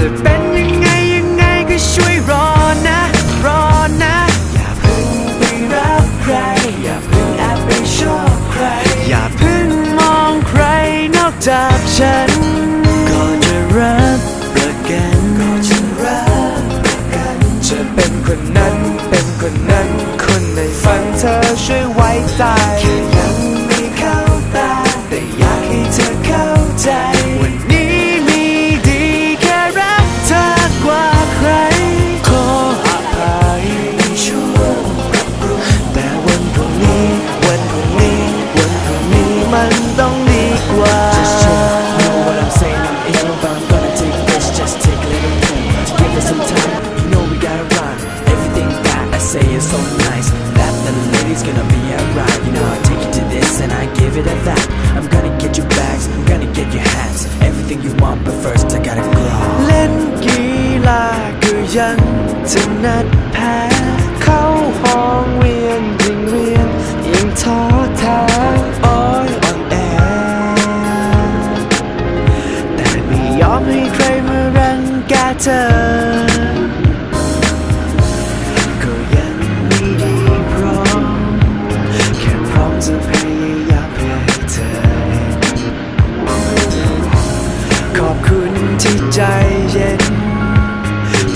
จะเป็นยังไงยังไงก็ช่วยรอนะ รอนะ อย่าเพิ่งไปรักใคร อย่าเพิ่งแอบไปชอบใคร อย่าเพิ่งมองใครนอกจากฉัน ก็จะรักประกันก็จะรักประกันจะเป็นคนนั้นเป็นคนนั้นคนในฝันเธอช่วยไว้ใจแค่ยังไม่เข้าตาแต่อยากให้เธอเข้าใจ nice That the lady's gonna be alright You know I take you to this and I give it a that I'm gonna get you bags, I'm gonna get you hats Everything you want, but first I gotta grow เล่นกีฬาก็ยังจะนัดแพ้ เข้าห้องเรียนยิ่งเรียนยิ่งท้อแท้โอ้ยอ่อนแอ แต่ไม่ยอมให้ใครมารังแกเธอ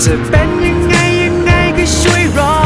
จะเป็นยังไงยังไงก็ช่วยรอ